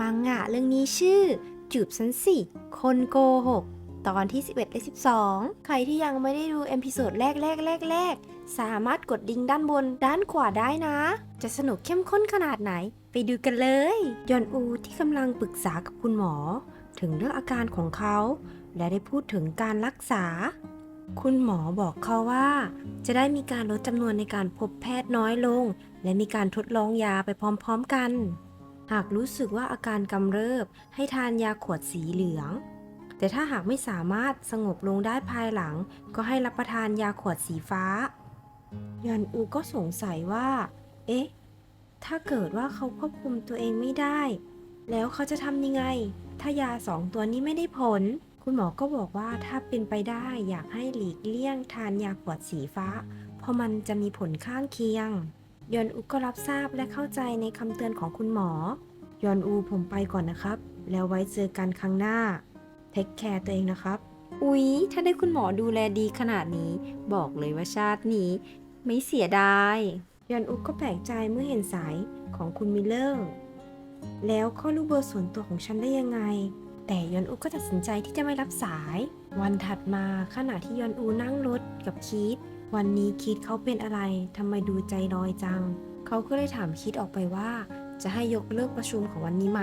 มังงะเรื่องนี้ชื่อ จูบสันสิ คนโกหก ตอนที่ 11 และ 12 ใครที่ยังไม่ได้ดูเอพิโซดแรกแรกแรกแรกๆสามารถกดลิงด้านบนด้านขวาได้นะ จะสนุกเข้มข้นขนาดไหน ไปดูกันเลย ยอนอูที่กำลังปรึกษากับคุณหมอ ถึงเรื่องอาการของเขา และได้พูดถึงการรักษา คุณหมอบอกเขาว่า จะได้มีการลดจำนวนในการพบแพทย์น้อยลง และมีการทดลองยาไปพร้อมๆกัน หากรู้สึกว่าอาการกำเริบ ให้ทานยาขวดสีเหลือง แต่ถ้าหากไม่สามารถสงบลงได้ภายหลัง ก็ให้รับประทานยาขวดสีฟ้ายอนอูก็สงสัยว่า เอ๊ะ ถ้าเกิดว่าเขาควบคุมตัวเองไม่ได้ แล้วเขาจะทำยังไง ถ้ายาสองตัวนี้ไม่ได้ผล คุณหมอก็บอกว่าถ้าเป็นไปได้อยากให้หลีกเลี่ยงทานยาขวดสีฟ้า เพราะมันจะมีผลข้างเคียง ยอนอูก็รับทราบและเข้าใจในคำเตือนของคุณหมอ ยอนอูผมไปก่อนนะครับ แล้วไว้เจอกันครั้งหน้า เทคแคร์ตัวเองนะครับ อุ๊ย ถ้าได้คุณหมอดูแลดีขนาดนี้ บอกเลยว่าชาตินี้ ไม่เสียดาย ยอนอุกก็แปลกใจเมื่อเห็นสายของคุณมิลเลอร์ แล้วเขารู้เบอร์ส่วนตัวของฉันได้ยังไง แต่ยอนอุก็ตัดสินใจที่จะไม่รับสาย วันถัดมาขณะที่ยอนอูนั่งรถกับคีต วันนี้คีตเขาเป็นอะไรทำไมดูใจลอยจัง เขาก็เลยถามคีตออกไปว่า จะให้ยกเลิกประชุมของวันนี้ไหม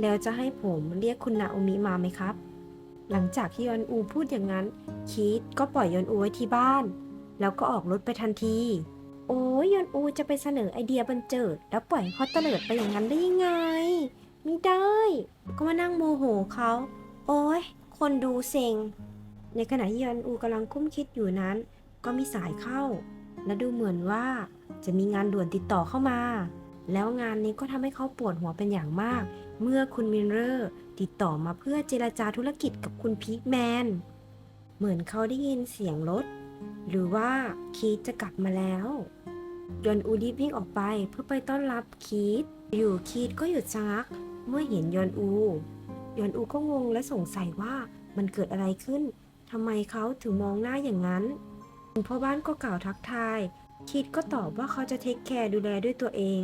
แล้วจะให้ผมเรียกคุณนาโอมิมาไหมครับ หลังจากที่ยอนอูพูดอย่างนั้นคีตก็ปล่อยยอนอูไว้ที่บ้าน แล้วก็ออกรถไปทันที โอ้ยยอนอูจะไปเสนอไอเดียบันเจิด แล้วปล่อยเขาเตลิดไปอย่างนั้นได้ยังไงไม่ได้ ก็มานั่งโมโหเขา โอ้ยคนดูเซ็ง ในขณะที่ยอนอูกำลังคุ้มคิดอยู่นั้น ก็มีสายเข้า และดูเหมือนว่าจะมีงานด่วนติดต่อเข้ามา แล้วงานนี้ก็ทำให้เขาปวดหัวเป็นอย่างมาก เมื่อคุณมินเรอร์ติดต่อมาเพื่อเจรจาธุรกิจกับคุณพีคแมน เหมือนเขาได้ยินเสียงรถ หรือว่าคีตจะกลับมาแล้วยอนอูรีบวิ่งออกไปเพื่อไปต้อนรับคีตอยู่คีตก็หยุดชะงัก เมื่อเห็นยอนอู ยอนอูก็งงและสงสัยว่ามันเกิดอะไรขึ้นทำไมเขาถึงมองหน้าอย่างนั้น คุณพ่อบ้านก็กล่าวทักทายคีตก็ตอบว่าเขาจะเทคแคร์ดูแลด้วยตัวเอง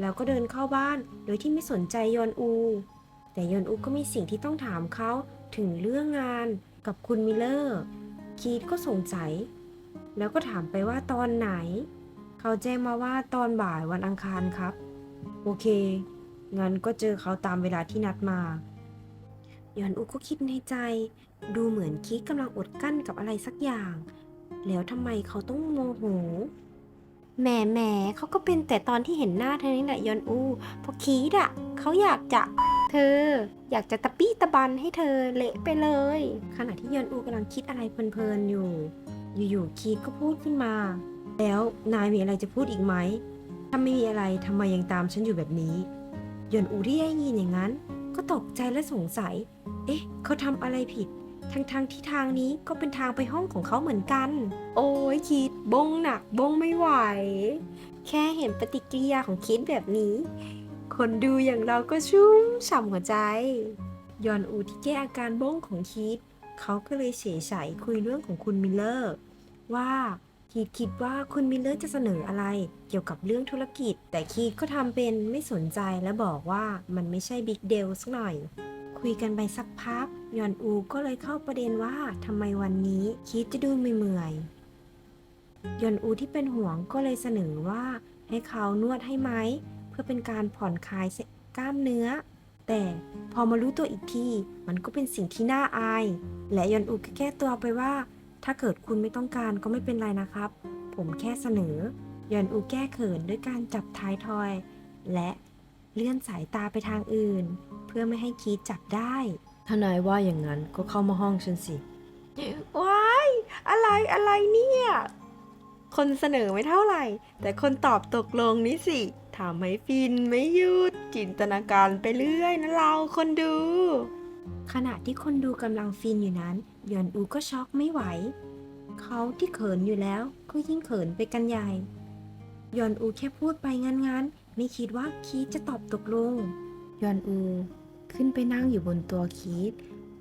แล้วก็เดินเข้าบ้านโดยที่ไม่สนใจยอนอู แต่ยอนอูก็มีสิ่งที่ต้องถามเขาถึงเรื่องงานกับคุณมิเลอร์ คีตก็สงสัย แล้วก็ถามไปว่าตอนไหน เขาแจ้งมาว่าตอนบ่ายวันอังคารครับ โอเค งั้นก็เจอเขาตามเวลาที่นัดมายอนอุก็คิดในใจ ดูเหมือนคิดกำลังอดกั้นกับอะไรสักอย่าง แล้วทำไมเขาต้องโมโหแหมแหมเขาก็เป็นแต่ตอนที่เห็นหน้าเธอนี่แหละยอนอูพราะคีดอะเขาอยากจะ เธอ อยากจะตะปี้ตะบันให้เธอเละไปเลย ขณะที่ยอนอูกำลังคิดอะไรเพลินๆอยู่ อยู่ๆคีดก็พูดขึ้นมา แล้วนายมีอะไรจะพูดอีกไหมถ้าไม่มีอะไรทำไมยังตามฉันอยู่แบบนี้ยอนอูที่ได้ยินอย่างนั้น ก็ตกใจและสงสัย เอ๊ะ เขาทำอะไรผิด ทั้งทางๆที่ทางนี้ก็เป็นทางไปห้องของเขาเหมือนกัน โอ้ยคิดบงหนักบงไม่ไหว แค่เห็นปฏิกิริยาของคิดแบบนี้ คนดูอย่างเราก็ชุ่มฉ่ำหัวใจ ยอนอูที่แก้อาการบงของคิด เขาก็เลยเฉยใสคุยเรื่องของคุณมิลเลอร์ ว่าคีดคิดว่าคุณมิลเลอร์จะเสนออะไร เกี่ยวกับเรื่องธุรกิจ แต่คีดก็ทำเป็นไม่สนใจและบอกว่ามันไม่ใช่บิ๊กเดลสักหน่อย คุยกันไปสักพักยอนอูก็เลยเข้าประเด็นว่าทำไมวันนี้คีดจะดูเมื่อยๆยอนอูที่เป็นห่วงก็เลยเสนอว่าให้เขานวดให้ไหมเพื่อเป็นการผ่อนคลายกล้ามเนื้อ แต่พอมารู้ตัวอีกทีมันก็เป็นสิ่งที่น่าอาย และยอนอูก็แก้ตัวไปว่า ถ้าเกิดคุณไม่ต้องการก็ไม่เป็นไรนะครับ ผมแค่เสนอยอนอูแก้เขินด้วยการจับท้ายทอย และเลื่อนสายตาไปทางอื่น เพื่อไม่ให้คีดจับได้ ถ้านายว่าอย่างนั้นก็เข้ามาห้องฉันสิ ว้าย อะไรอะไรเนี่ย คนเสนอไม่เท่าไหร่ แต่คนตอบตกลงนี่สิทำให้ฟินไม่หยุด จินตนาการไปเรื่อยนะเราคนดู ขณะที่คนดูกำลังฟินอยู่นั้นยอนอูก็ช็อกไม่ไหว เขาที่เขินอยู่แล้วก็ยิ่งเขินไปกันใหญ่ยอนอูแค่พูดไปงั้นๆ ไม่คิดว่าคีดจะตอบตกลง ยอนอู ขึ้นไปนั่งอยู่บนตัวคีด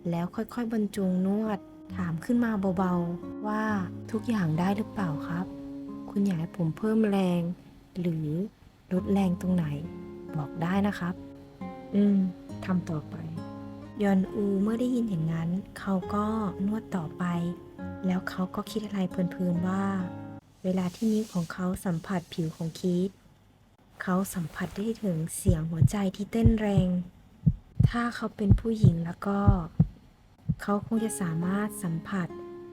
แล้วค่อยๆบรรจงนวด ถามขึ้นมาเบาๆ ว่าทุกอย่างได้หรือเปล่าครับ คุณอยากให้ผมเพิ่มแรง หรือลดแรงตรงไหน บอกได้นะครับ อืมทำต่อไป ยอนอูเมื่อได้ยินอย่างนั้น เขาก็นวดต่อไป แล้วเขาก็คิดอะไรเพลินๆว่า เวลาที่นิ้วของเขาสัมผัสผิวของคีตเขาสัมผัสได้ถึงเสียงหัวใจที่เต้นแรง ถ้าเขาเป็นผู้หญิงแล้วก็ เขาคงจะสามารถสัมผัส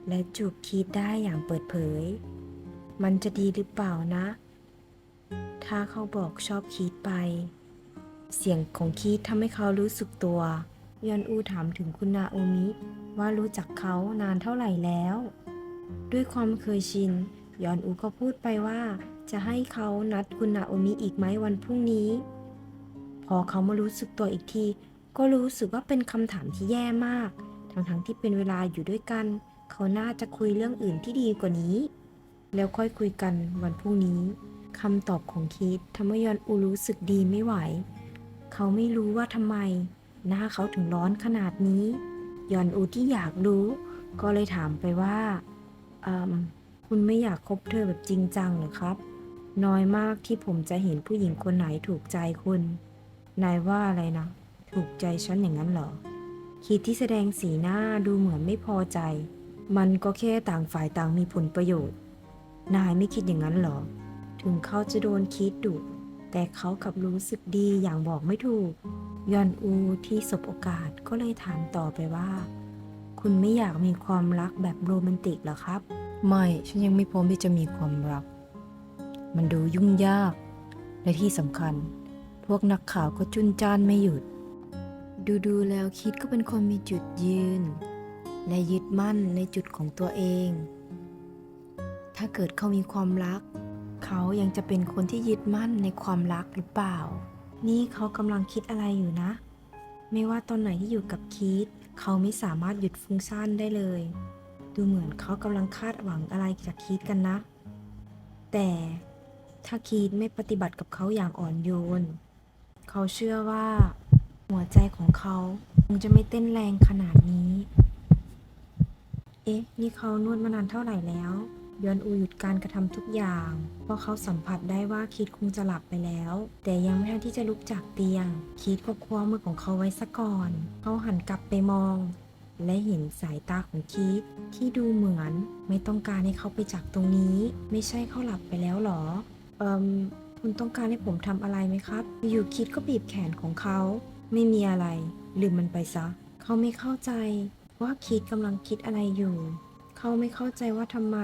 และจูบคีตได้อย่างเปิดเผย มันจะดีหรือเปล่านะ ถ้าเขาบอกชอบคีตไป เสียงของคีตทำให้เขารู้สึกตัวยอนอูถามถึงคุณนาโอมิว่ารู้จักเขานานเท่าไหร่แล้ว ด้วยความเคยชินยอนอูก็พูดไปว่า จะให้เขานัดคุณนาโอมิอีกไหมวันพรุ่งนี้ พอเขามารู้สึกตัวอีกที ก็รู้สึกว่าเป็นคำถามที่แย่มาก ทั้งๆที่เป็นเวลาอยู่ด้วยกัน เขาน่าจะคุยเรื่องอื่นที่ดีกว่านี้ แล้วค่อยคุยกันวันพรุ่งนี้คำตอบของคีตทำให้ยอนอูรู้สึกดีไม่ไหว เขาไม่รู้ว่าทำไม หน้าเขาถึงร้อนขนาดนี้ ยอนอูที่อยากรู้ ก็เลยถามไปว่าคุณไม่อยากคบเธอแบบจริงจังเหรอครับ น้อยมากที่ผมจะเห็นผู้หญิงคนไหนถูกใจคุณ นายว่าอะไรนะ ถูกใจฉันอย่างนั้นเหรอคิดที่แสดงสีหน้าดูเหมือนไม่พอใจ มันก็แค่ต่างฝ่ายต่างมีผลประโยชน์ นายไม่คิดอย่างนั้นเหรอ ถึงเขาจะโดนคิดดุ แต่เขากลับรู้สึกดีอย่างบอกไม่ถูก ยอนอูที่สบโอกาสก็เลยถามต่อไปว่า คุณไม่อยากมีความรักแบบโรแมนติกเหรอครับ ไม่ ฉันยังไม่พร้อมที่จะมีความรัก มันดูยุ่งยาก และที่สำคัญ พวกนักข่าวก็จุนจ้านไม่หยุด ดูๆแล้วคิดก็เป็นคนมีจุดยืน และยึดมั่นในจุดของตัวเอง ถ้าเกิดเขามีความรัก เขายังจะเป็นคนที่ยึดมั่นในความรักหรือเปล่า นี่เขากำลังคิดอะไรอยู่นะ ไม่ว่าตอนไหนที่อยู่กับคีตเขาไม่สามารถหยุดฟุ้งซ่านได้เลย ดูเหมือนเขากำลังคาดหวังอะไรจากคีตกันนะ แต่ถ้าคีตไม่ปฏิบัติกับเขาอย่างอ่อนโยน เขาเชื่อว่า หัวใจของเขาคงจะไม่เต้นแรงขนาดนี้ เอ๊ะ นี่เขานวดมานานเท่าไหร่แล้ว ยอนอูหยุดการกระทำทุกอย่าง เพราะเขาสัมผัสได้ว่าคิดคงจะหลับไปแล้ว แต่ยังไม่ทันที่จะลุกจากเตียง คิดก็คว้ามือของเขาไว้ซะก่อน เขาหันกลับไปมอง และเห็นสายตาของคิดที่ดูเหมือน ไม่ต้องการให้เขาไปจากตรงนี้ ไม่ใช่เขาหลับไปแล้วหรอ เอิมคุณต้องการให้ผมทำอะไรไหมครับ อยู่คิดก็บีบแขนของเขา ไม่มีอะไร ลืมมันไปซะ เขาไม่เข้าใจว่าคิดกำลังคิดอะไรอยู่ เขาไม่เข้าใจว่าทำไม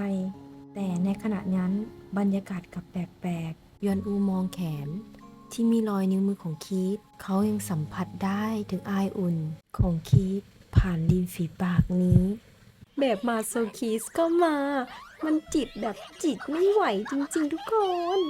แต่ในขณะนั้นบรรยากาศกลับแปลกๆยอนอูมองแขน ที่มีรอยนิ้วมือของคีตเขายังสัมผัสได้ถึงอายอุ่นของคีตผ่านริมฝีปากนี้ แบบมาโซคิสก็มา มันจิตแบบจิตไม่ไหวจริงๆทุกคน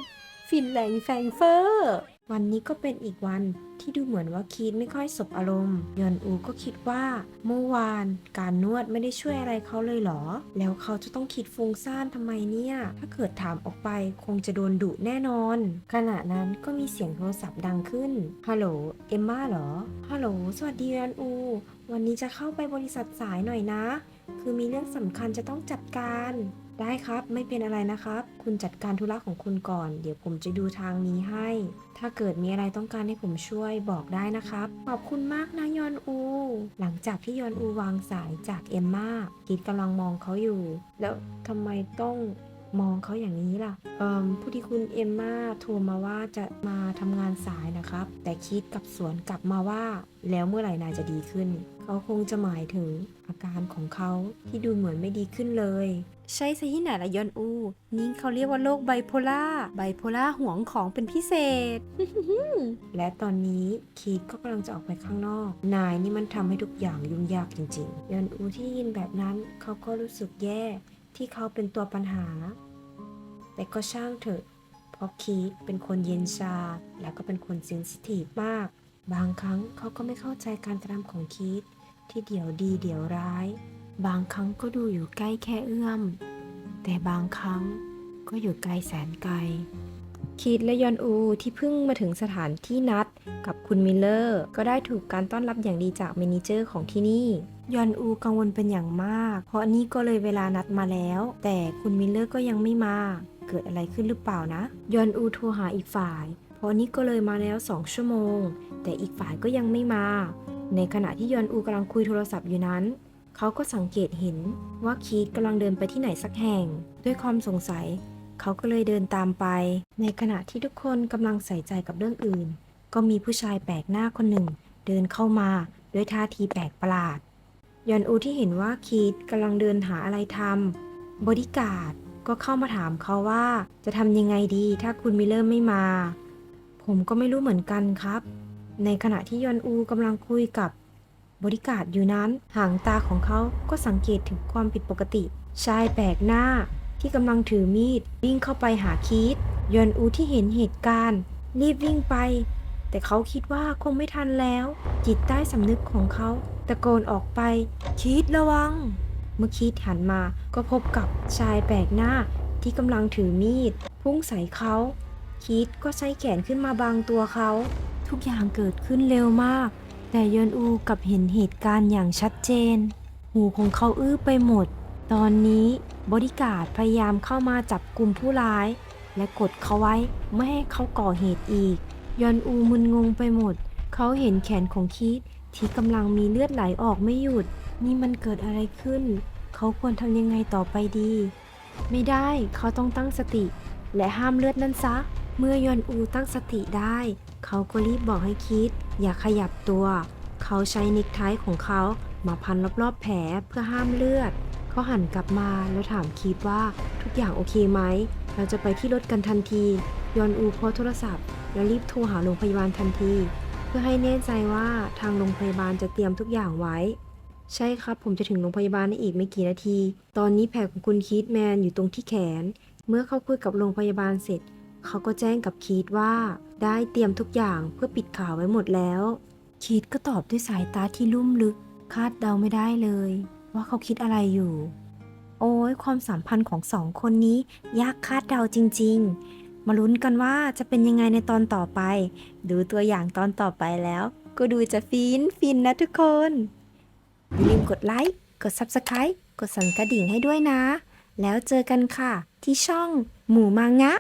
ฟินแรงแฟงเฟอร์ วันนี้ก็เป็นอีกวันที่ดูเหมือนว่าคีดไม่ค่อยสบอารมณ์ยอนอูก็คิดว่า เมื่อวานการนวดไม่ได้ช่วยอะไรเขาเลยหรอ แล้วเขาจะต้องคิดฟุ้งซ่านทำไมเนี่ย ถ้าเกิดถามออกไปคงจะโดนดุแน่นอน ขณะนั้นก็มีเสียงโทรศัพท์ดังขึ้นฮัลโหลเอมม่าเหรอฮัลโหลสวัสดียอนอู วันนี้จะเข้าไปบริษัทสายหน่อยนะ คือมีเรื่องสำคัญจะต้องจัดการ ได้ครับไม่เป็นอะไรนะครับ คุณจัดการธุระของคุณก่อน เดี๋ยวผมจะดูทางนี้ให้ ถ้าเกิดมีอะไรต้องการให้ผมช่วยบอกได้นะครับ ขอบคุณมากนะยอนอู หลังจากที่ยอนอูวางสายจากเอมมาคิดกำลังมองเขาอยู่ แล้วทำไมต้องมองเขาอย่างนี้ล่ะ เอ่อผู้ที่คุณเอมมาโทรมาว่าจะมาทำงานสายนะครับ แต่คิดกับสวนกลับมาว่า แล้วเมื่อไหร่นายจะดีขึ้น เขาคงจะหมายถึงอาการของเขาที่ดูเหมือนไม่ดีขึ้นเลย ใช่ซะที่ไหนละยอนอูนี่เขาเรียกว่าโรคไบโพล่า ไบโพล่าห่วงของเป็นพิเศษ และตอนนี้คีดก็กำลังจะออกไปข้างนอก นายนี่มันทำให้ทุกอย่างยุ่งยากจริงๆ ยอนอูที่ยินแบบนั้นเขาก็รู้สึกแย่ที่เขาเป็นตัวปัญหา แต่ก็ช่างเถอะ เพราะคีดเป็นคนเย็นชา แล้วก็เป็นคนเซนซิทีฟมาก บางครั้งเขาก็ไม่เข้าใจการกระทำของคีดที่เดี๋ยวดีเดี๋ยวร้าย บางครั้งก็ดูอยู่ใกล้แค่เอื้อม แต่บางครั้งก็อยู่ไกลแสนไกล คีดและยอนอูที่เพิ่งมาถึงสถานที่นัดกับคุณมิลเลอร์ ก็ได้ถูกการต้อนรับอย่างดีจากเมนเจอร์ของที่นี่ ยอนอูกังวลเป็นอย่างมาก เพราะนี่ก็เลยเวลานัดมาแล้ว แต่คุณมิลเลอร์ก็ยังไม่มา เกิดอะไรขึ้นหรือเปล่านะ ยอนอูโทรหาอีกฝ่าย เพราะนี่ก็เลยมาแล้วสองชั่วโมง แต่อีกฝ่ายก็ยังไม่มา ในขณะที่ยอนอูกำลังคุยโทรศัพท์อยู่นั้น เขาก็สังเกตเห็นว่าคีตกำลังเดินไปที่ไหนสักแห่ง ด้วยความสงสัย เขาก็เลยเดินตามไป ในขณะที่ทุกคนกำลังใส่ใจกับเรื่องอื่น ก็มีผู้ชายแปลกหน้าคนหนึ่ง เดินเข้ามาด้วยท่าทีแปลกประหลาด ยอนอูที่เห็นว่าคีตกำลังเดินหาอะไรทำบอดี้การ์ดก็เข้ามาถามเขาว่าจะทำยังไงดีถ้าคุณมิเลอร์ไม่มา ผมก็ไม่รู้เหมือนกันครับ ในขณะที่ยอนอูกำลังคุยกับ บริการอยู่นั้น หางตาของเขาก็สังเกตถึงความผิดปกติ ชายแปลกหน้าที่กำลังถือมีดวิ่งเข้าไปหาคีตยอนอูที่เห็นเหตุการณ์ รีบวิ่งไป แต่เขาคิดว่าคงไม่ทันแล้ว จิตใต้สำนึกของเขาตะโกนออกไปคีตระวัง เมื่อคีตหันมาก็พบกับชายแปลกหน้าที่กำลังถือมีด พุ่งใส่เขาคิดก็ใช้แขนขึ้นมาบังตัวเขา ทุกอย่างเกิดขึ้นเร็วมาก แต่ยอนอูกับเห็นเหตุการณ์อย่างชัดเจน หูของเขาอื้อไปหมด ตอนนี้บริการพยายามเข้ามาจับกลุ่มผู้ร้าย และกดเขาไว้ไม่ให้เขาก่อเหตุอีก ยอนอูมึนงงไปหมด เขาเห็นแขนของคิดที่กำลังมีเลือดไหลออกไม่หยุด นี่มันเกิดอะไรขึ้น เขาควรทำยังไงต่อไปดี ไม่ได้เขาต้องตั้งสติ และห้ามเลือดนั่นซะ เมื่อยอนอูตั้งสติได้ เขาก็รีบบอกให้คิด อย่าขยับตัว เขาใช้นิกไทของเขามาพันรอบๆแผลเพื่อห้ามเลือด เขาหันกลับมาแล้วถามคิดว่าทุกอย่างโอเคไหม เราจะไปที่รถกันทันที ยอนอูโพสโทรศัพท์ แล้วรีบโทรหาโรงพยาบาลทันที เพื่อให้แน่ใจว่าทางโรงพยาบาลจะเตรียมทุกอย่างไว้ ใช่ครับ ผมจะถึงโรงพยาบาลในอีกไม่กี่นาที ตอนนี้แผลของคุณคีตแมนอยู่ตรงที่แขน เมื่อเขาคุยกับโรงพยาบาลเสร็จ เขาก็แจ้งกับคีตว่า ได้เตรียมทุกอย่างเพื่อปิดข่าวไว้หมดแล้ว คีตก็ตอบด้วยสายตาที่ลุ่มลึก คาดเดาไม่ได้เลย ว่าเขาคิดอะไรอยู่ โอ้ยความสัมพันธ์ของสองคนนี้ ยากคาดเดาจริง ๆ มาลุ้นกันว่าจะเป็นยังไงในตอนต่อไป ดูตัวอย่างตอนต่อไปแล้ว ก็ดูจะฟินฟินนะทุกคนอย่าลืมกดไลค์กด Subscribe กดสั่นกระดิ่งให้ด้วยนะ แล้วเจอกันค่ะ ที่ช่องหมูมังงะ